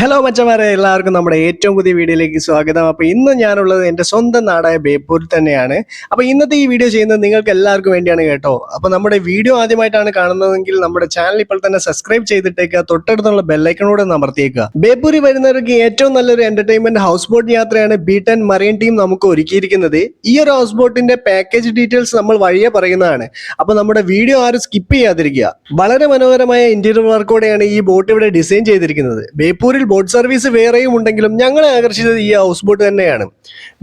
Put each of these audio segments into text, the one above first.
Hello മച്ചമാരെ എല്ലാവർക്കും നമ്മുടെ ഏറ്റവും പുതിയ വീഡിയോയിലേക്ക് സ്വാഗതം. അപ്പോൾ ഇന്ന് ഞാനുള്ളത് എന്റെ സ്വന്തം നാടായ ബേപ്പൂരിൽ തന്നെയാണ്. അപ്പോൾ ഇന്നത്തെ ഈ വീഡിയോ ചെയ്യുന്നത് നിങ്ങൾക്ക് എല്ലാവർക്കും വേണ്ടിയാണ് കേട്ടോ. അപ്പോൾ നമ്മുടെ വീഡിയോ ആദ്യമായിട്ടാണ് കാണുന്നതെങ്കിൽ നമ്മുടെ ചാനൽ ഇപ്പോൾ തന്നെ സബ്സ്ക്രൈബ് ചെയ്തിട്ടേക്കുക. തൊട്ടടുത്തുള്ള ബെല്ലൈക്കണോട് അമർത്തിയേക്കുക. ബേപ്പൂരി വരുന്നവർക്ക് ഏറ്റവും നല്ലൊരു എന്റർടൈൻമെന്റ് ഹൗസ് ബോട്ട് യാത്രയാണ് ബി ടെൻ മറൈൻ ടീം നമുക്ക് ഒരുക്കിയിരിക്കുന്നത്. ഈ ഒരു ഹൗസ് ബോട്ടിന്റെ പാക്കേജ് ഡീറ്റെയിൽസ് നമ്മൾ വഴിയെ പറയുന്നതാണ്. അപ്പോൾ നമ്മുടെ വീഡിയോ ആരും സ്കിപ്പ് ചെയ്യാതിരിക്കുക. വളരെ മനോഹരമായ ഇന്റീരിയർ വർക്കോടെയാണ് ഈ ബോട്ട് ഇവിടെ ഡിസൈൻ ചെയ്തിരിക്കുന്നത്. ബേപ്പൂരിൽ ബോട്ട് സർവീസ് വേറെയും ഉണ്ടെങ്കിലും ഞങ്ങളെ ആകർഷിച്ചത് ഈ ഹൗസ് ബോട്ട് തന്നെയാണ്.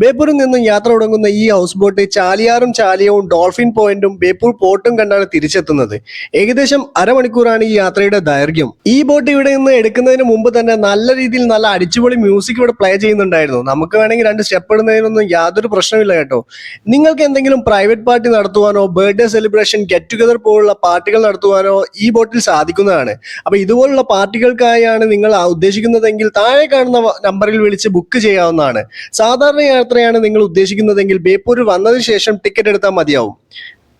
ബേപ്പൂരിൽ നിന്നും യാത്ര തുടങ്ങുന്ന ഈ ഹൗസ് ബോട്ട് ചാലിയാറും ചാലിയവും ഡോൾഫിൻ പോയിന്റും ബേപ്പൂർ പോർട്ടും കണ്ടാണ് തിരിച്ചെത്തുന്നത്. ഏകദേശം അരമണിക്കൂറാണ് ഈ യാത്രയുടെ ദൈർഘ്യം. ഈ ബോട്ട് ഇവിടെ നിന്ന് എടുക്കുന്നതിന് മുമ്പ് തന്നെ നല്ല രീതിയിൽ നല്ല അടിച്ചുപൊളി മ്യൂസിക് ഇവിടെ പ്ലേ ചെയ്യുന്നുണ്ടായിരുന്നു. നമുക്ക് വേണമെങ്കിൽ രണ്ട് സ്റ്റെപ്പ് ഇടുന്നതിനൊന്നും യാതൊരു പ്രശ്നമില്ല കേട്ടോ. നിങ്ങൾക്ക് എന്തെങ്കിലും പ്രൈവറ്റ് പാർട്ടി നടത്തുവാനോ ബർത്ത്ഡേ സെലിബ്രേഷൻ ഗെറ്റ് ടുഗദർ പോലുള്ള പാർട്ടികൾ നടത്തുവാനോ ഈ ബോട്ടിൽ സാധിക്കുന്നതാണ്. അപ്പൊ ഇതുപോലുള്ള പാർട്ടികൾക്കായാണ് നിങ്ങൾ ആ ഉദ്ദേശിക്കുന്നതെങ്കിൽ താഴെ കാണുന്ന നമ്പറിൽ വിളിച്ച് ബുക്ക് ചെയ്യാവുന്നതാണ്. സാധാരണ യാത്രയാണ് നിങ്ങൾ ഉദ്ദേശിക്കുന്നതെങ്കിൽ ബേപ്പൂർ വന്നതിന് ശേഷം ടിക്കറ്റ് എടുത്താൽ മതിയാവും.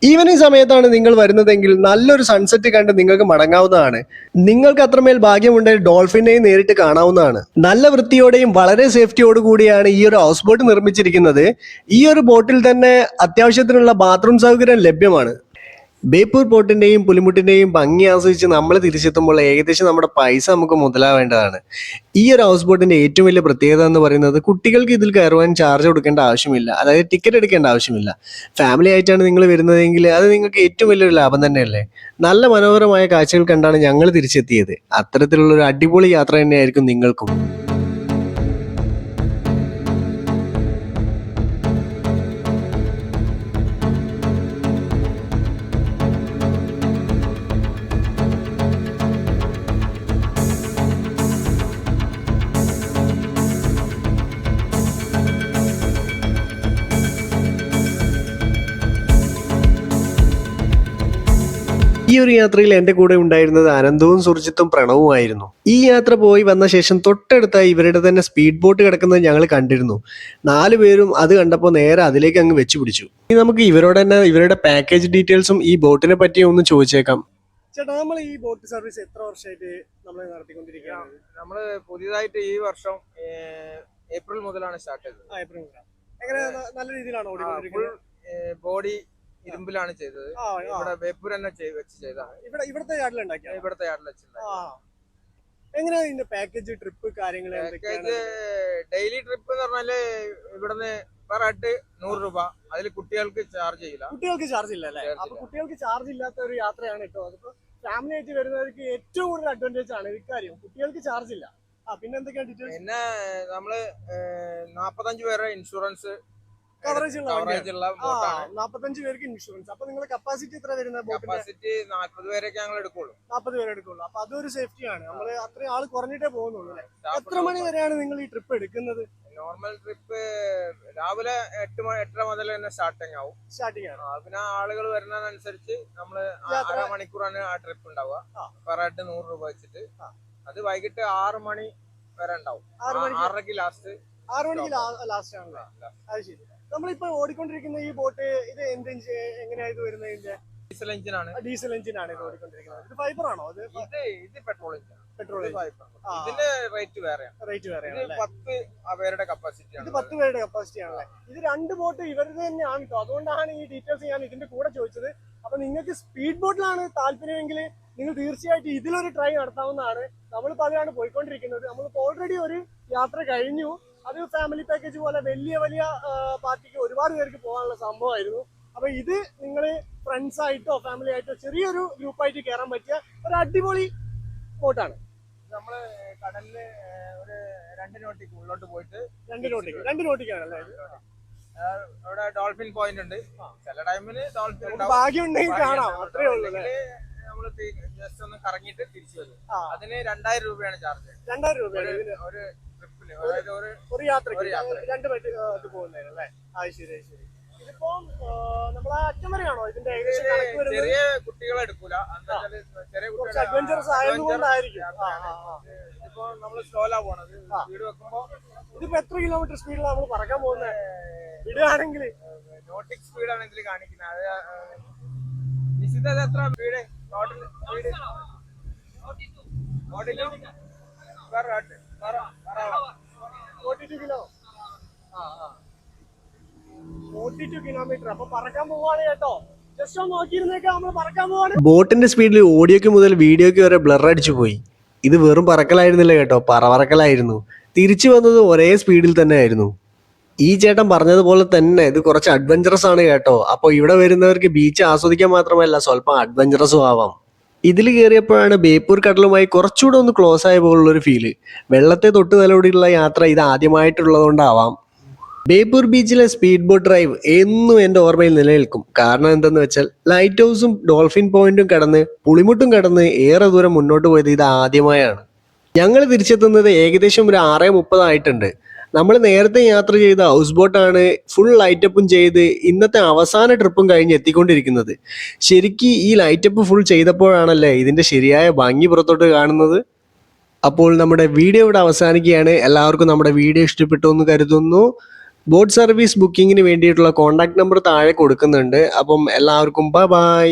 ഈവനിങ് സമയത്താണ് നിങ്ങൾ വരുന്നതെങ്കിൽ നല്ലൊരു സൺസെറ്റ് കണ്ട് നിങ്ങൾക്ക് മടങ്ങാവുന്നതാണ്. നിങ്ങൾക്ക് അത്രമേൽ ഭാഗ്യമുണ്ടെങ്കിൽ ഡോൾഫിനെയും നേരിട്ട് കാണാവുന്നതാണ്. നല്ല വൃത്തിയോടെയും വളരെ സേഫ്റ്റിയോട് കൂടിയാണ് ഈ ഒരു ഹൗസ് ബോട്ട് നിർമ്മിച്ചിരിക്കുന്നത്. ഈ ഒരു ബോട്ടിൽ തന്നെ അത്യാവശ്യത്തിനുള്ള ബാത്റൂം സൗകര്യം ലഭ്യമാണ്. ബേപ്പൂർ പോർട്ടിന്റെയും പുലിമുട്ടിന്റെയും ഭംഗി ആസ്വദിച്ച് നമ്മൾ തിരിച്ചെത്തുമ്പോൾ ഏകദേശം നമ്മുടെ പൈസ നമുക്ക് മുതലാവേണ്ടതാണ്. ഈ ഒരു ഹൗസ് ബോട്ടിന്റെ ഏറ്റവും വലിയ പ്രത്യേകത എന്ന് പറയുന്നത് കുട്ടികൾക്ക് ഇതിൽ കയറുവാൻ ചാർജ് കൊടുക്കേണ്ട ആവശ്യമില്ല. അതായത് ടിക്കറ്റ് എടുക്കേണ്ട ആവശ്യമില്ല. ഫാമിലി ആയിട്ടാണ് നിങ്ങൾ വരുന്നതെങ്കിൽ അത് നിങ്ങൾക്ക് ഏറ്റവും വലിയൊരു ലാഭം തന്നെയല്ലേ? നല്ല മനോഹരമായ കാഴ്ചകൾ കണ്ടാണ് ഞങ്ങൾ തിരിച്ചെത്തിയത്. അത്തരത്തിലുള്ള ഒരു അടിപൊളി യാത്ര തന്നെയായിരിക്കും നിങ്ങൾക്കും. ഈ ഒരു യാത്രയിൽ എന്റെ കൂടെ ഉണ്ടായിരുന്നത് അനന്തവും സുർജിത്തും പ്രണവുമായിരുന്നു ഈ യാത്ര പോയി വന്ന ശേഷം തൊട്ടടുത്തായി ഇവരുടെ തന്നെ സ്പീഡ് ബോട്ട് കിടക്കുന്നത് ഞങ്ങൾ കണ്ടിരുന്നു. നാലു പേരും അത് കണ്ടപ്പോൾ നേരെ അതിലേക്ക് അങ്ങ് വെച്ചു പിടിച്ചു. ഇനി നമുക്ക് ഇവരോട് തന്നെ ഇവരുടെ പാക്കേജ് ഡീറ്റെയിൽസും ഈ ബോട്ടിനെ പറ്റി ഒന്ന് ചോദിച്ചേക്കാം. ചേട്ടാ നമ്മൾ ഈ ബോട്ട് സർവീസ് എത്ര വർഷമായിട്ട് നമ്മൾ നടത്തിക്കൊണ്ടിരിക്കുകയാണ്? നമ്മൾ പുതിയതായിട്ട് ഈ വർഷം ഏപ്രിൽ മുതലാണ് സ്റ്റാർട്ട് ചെയ്തത്. ഏപ്രിൽ മുതലാണ്. എങ്ങനെ നല്ല രീതിയിലാണ് ഓടിക്കൊണ്ടിരിക്കുന്നത്? ബോഡി ഇരുമ്പിലാണ് ചെയ്തത്. ഇവിടെ വേപ്പൂർ തന്നെ വെച്ച് ചെയ്തതാണ്. ഇവിടെ ഇവിടുത്തെ യാർഡിലുണ്ടാക്കിയ ഇവിടുത്തെ യാർഡിൽ വെച്ചിട്ടുണ്ടായത് ആ. എങ്ങനെയാ ഇതിന്റെ പാക്കേജ് ട്രിപ്പ് കാര്യങ്ങൾ പാക്കേജ് ഡെയിലി ട്രിപ്പ് എന്ന് പറഞ്ഞാൽ ഇവിടുന്ന് പെർ ഹെഡ് നൂറ് രൂപ. അതിൽ കുട്ടികൾക്ക് ചാർജ് ചെയ്യില്ല. കുട്ടികൾക്ക് ചാർജ് ഇല്ല അല്ലേ? അപ്പൊ കുട്ടികൾക്ക് ചാർജ് ഇല്ലാത്ത ഒരു യാത്രയാണ് കേട്ടോ. അതിപ്പോ ഫാമിലി ആയിട്ട് വരുന്നവർക്ക് ഏറ്റവും കൂടുതൽ അഡ്വാന്റേജ് ആണ് ഇക്കാര്യം കുട്ടികൾക്ക് ചാർജ് ഇല്ല. ആ പിന്നെ എന്തൊക്കെയാണ് ഡീറ്റെയിൽസ് പിന്നെ നമ്മൾ നാപ്പത്തഞ്ച് പേരുടെ ഇൻഷുറൻസ് കവറേജ് ഉള്ള നാപ്പത്തഞ്ച് പേർക്ക് ഇൻഷുറൻസ് അപ്പൊ നിങ്ങളുടെ കപ്പാസിറ്റി എത്ര വരുന്ന ബോട്ടിന്റെ കപ്പാസിറ്റി നാല്പത് പേരൊക്കെ ഞങ്ങൾ എടുക്കുള്ളൂ. നാൽപ്പത് പേരെ എടുക്കുള്ളൂ. അപ്പൊ അതൊരു സേഫ്റ്റിയാണ് നമ്മൾ അത്രയും ആൾ കുറഞ്ഞിട്ടേ പോകുന്നുള്ളൂ അല്ലേ? എത്ര മണി വരെയാണ് നിങ്ങൾ ഈ ട്രിപ്പ് എടുക്കുന്നത്? നോർമൽ ട്രിപ്പ് രാവിലെ എട്ട് മണി എട്ടര മുതൽ തന്നെ സ്റ്റാർട്ടിങ് ആവും. സ്റ്റാർട്ടിംഗ് ആണ്. പിന്നെ ആളുകൾ വരുന്നതനുസരിച്ച് നമ്മൾ അര മണിക്കൂറാണ് ആ ട്രിപ്പ് ഉണ്ടാവുക. പെർ ഹെഡ് നൂറ് രൂപ വെച്ചിട്ട്. അത് വൈകിട്ട് ആറ് മണി വരെ ഉണ്ടാവും. ആറ് മണിക്ക്? ആറരയ്ക്ക് ലാസ്റ്റ് ആറ് മണിക്ക് ലാസ്റ്റ് ആണല്ലേ. അത് ശരി. നമ്മളിപ്പോ ഓടിക്കൊണ്ടിരിക്കുന്ന ഈ ബോട്ട് ഇത് എന്ത് എങ്ങനെയാ ഇത് വരുന്നത് ഇതിന്റെ? ഡീസൽ എഞ്ചിൻ ആണ്. ഡീസൽ എഞ്ചിൻ ആണ് ഇത് ഓടിക്കൊണ്ടിരിക്കുന്നത്. ഇത് ഫൈബർ ആണോ? അത് ഇത് ഇത് പെട്രോൾ എഞ്ചിൻ പെട്രോൾ. ഇതിന്റെ റേറ്റ് വേറെയാണ്. റേറ്റ് വേറെ ഇത് പത്ത് പേരുടെ കപ്പാസിറ്റി ഇത് പത്ത് പേരുടെ കപ്പാസിറ്റി ആണല്ലേ ഇത് രണ്ട് ബോട്ട് ഇവരുടെ തന്നെയാണ് കേട്ടോ അതുകൊണ്ടാണ് ഈ ഡീറ്റെയിൽസ് ഞാൻ ഇതിന്റെ കൂടെ ചോദിച്ചത്. അപ്പൊ നിങ്ങൾക്ക് സ്പീഡ് ബോട്ടിലാണ് താല്പര്യമെങ്കിൽ നിങ്ങൾ തീർച്ചയായിട്ടും ഇതിലൊരു ട്രൈ നടത്താവുന്നതാണ്. നമ്മളിപ്പോൾ അതിലാണ് പോയിക്കൊണ്ടിരിക്കുന്നത്. നമ്മളിപ്പോൾ ഓൾറെഡി ഒരു യാത്ര കഴിഞ്ഞു. അത് ഫാമിലി പാക്കേജ് പോലെ വലിയ വലിയ പാർട്ടിക്ക് ഒരുപാട് പേർക്ക് പോകാനുള്ള സംഭവമായിരുന്നു. അപ്പൊ ഇത് നിങ്ങൾ ഫ്രണ്ട്സ് ആയിട്ടോ ഫാമിലി ആയിട്ടോ ചെറിയൊരു ഗ്രൂപ്പായിട്ട് കയറാൻ പറ്റിയ ഒരു അടിപൊളി ബോട്ടാണ് നമ്മൾ കടലിൽ ഒരു രണ്ട് നോട്ടിക്ക് ഉള്ളോട്ട് പോയിട്ട് രണ്ട് നോട്ടിക്ക് രണ്ട് നോട്ടിക്കാണ് അല്ലേ? അവിടെ ഡോൾഫിൻ പോയിന്റ് ഉണ്ട്. ചില ടൈമിൽ ഡോൾഫിൻ ഭാഗ്യം ഉണ്ടെങ്കിൽ കാണാം അത്രേ ഉള്ളൂ നമ്മൾ ജസ്റ്റ് ഒന്ന് കറങ്ങിയിട്ട് തിരിച്ചു വരും. അതിന് രണ്ടായിരം രൂപയാണ് ചാർജ് രണ്ടായിരം രൂപ ഒരു ട്രിപ്പിന് അതായത് ഒരു ഒരു യാത്രയ്ക്ക്. രണ്ട് ഇത് പോകുന്നതിന് അല്ലേ? അത് ശരി ശരി. ഇതിപ്പോ നമ്മളെ അറ്റം വരെയാണോ ഇതിന്റെ ഏകദേശം കണക്ക് ചെറിയ കുട്ടികളെ എടുക്കൂല. ചെറിയ കുട്ടികൾ അഡ്വഞ്ചറസ് ആയതുകൊണ്ടായിരിക്കും. ഇതിപ്പോ സ്ലോലാ പോണത്. സ്പീഡ് വെക്കുമ്പോ ഇതിപ്പോ എത്ര കിലോമീറ്റർ സ്പീഡിലാണ് നമ്മൾ പറക്കാൻ പോകുന്നത്? വിടുകയാണെങ്കിൽ. നോട്ടിക് സ്പീഡ് ആണ് ഇതിൽ കാണിക്കുന്നത്. അത് ഇത് എത്ര? വീട്? ടോട്ടൽ വീട്. Per head kilometre. അപ്പൊ പറക്കാൻ പോവാണ് കേട്ടോ. ജസ്റ്റ് ഒന്ന് നോക്കിയിരുന്നേക്കാ നമ്മൾ പറക്കാൻ പോവാണ്. ബോട്ടിന്റെ സ്പീഡിൽ ഓഡിയോക്ക് മുതൽ വീഡിയോക്ക് വരെ ബ്ലർ അടിച്ചു പോയി. ഇത് വെറും പറക്കലായിരുന്നില്ല കേട്ടോ പറവറക്കലായിരുന്നു തിരിച്ചു വന്നത് ഒരേ സ്പീഡിൽ തന്നെ ആയിരുന്നു. ഈ ചേട്ടൻ പറഞ്ഞതുപോലെ തന്നെ ഇത് കുറച്ച് അഡ്വഞ്ചറസ് ആണ് കേട്ടോ. അപ്പോൾ ഇവിടെ വരുന്നവർക്ക് ബീച്ച് ആസ്വദിക്കാൻ മാത്രമല്ല സ്വല്പം അഡ്വഞ്ചറസും ആവാം. ഇതിൽ കയറിയപ്പോഴാണ് ബേപ്പൂർ കടലുമായി കുറച്ചുകൂടെ ഒന്ന് ക്ലോസ് ആയ പോലുള്ളൊരു ഫീൽ വെള്ളത്തെ തൊട്ട് തലോടിയുള്ള യാത്ര ഇത് ആദ്യമായിട്ടുള്ളതുകൊണ്ടാവാം. ബേപ്പൂർ ബീച്ചിലെ സ്പീഡ് ബോട്ട് ഡ്രൈവ് എന്നും എന്റെ ഓർമ്മയിൽ നിലനിൽക്കും. കാരണം എന്തെന്ന് വെച്ചാൽ ലൈറ്റ് ഹൗസും ഡോൾഫിൻ പോയിന്റും കടന്ന് പുളിമുട്ടും കടന്ന് ഏറെ ദൂരം മുന്നോട്ട് പോയത് ഇത് ആദ്യമായാണ്. ഞങ്ങൾ തിരിച്ചെത്തുന്നത് ഏകദേശം ഒരു ആറേ മുപ്പതായിട്ടുണ്ട് നമ്മൾ നേരത്തെ യാത്ര ചെയ്ത ഹൗസ് ബോട്ടാണ് ഫുൾ ലൈറ്റപ്പും ചെയ്ത് ഇന്നത്തെ അവസാന ട്രിപ്പും കഴിഞ്ഞ് എത്തിക്കൊണ്ടിരിക്കുന്നത്. ശരിക്കും ഈ ലൈറ്റപ്പ് ഫുൾ ചെയ്തപ്പോഴാണല്ലേ ഇതിന്റെ ശരിയായ ഭംഗി പുറത്തോട്ട് കാണുന്നത്? അപ്പോൾ നമ്മുടെ വീഡിയോ ഇവിടെ അവസാനിക്കുകയാണ്. എല്ലാവർക്കും നമ്മുടെ വീഡിയോ ഇഷ്ടപ്പെട്ടു എന്ന് കരുതുന്നു. ബോട്ട് സർവീസ് ബുക്കിങ്ങിന് വേണ്ടിയിട്ടുള്ള കോൺടാക്ട് നമ്പർ താഴെ കൊടുക്കുന്നുണ്ട്. അപ്പം എല്ലാവർക്കും ബൈ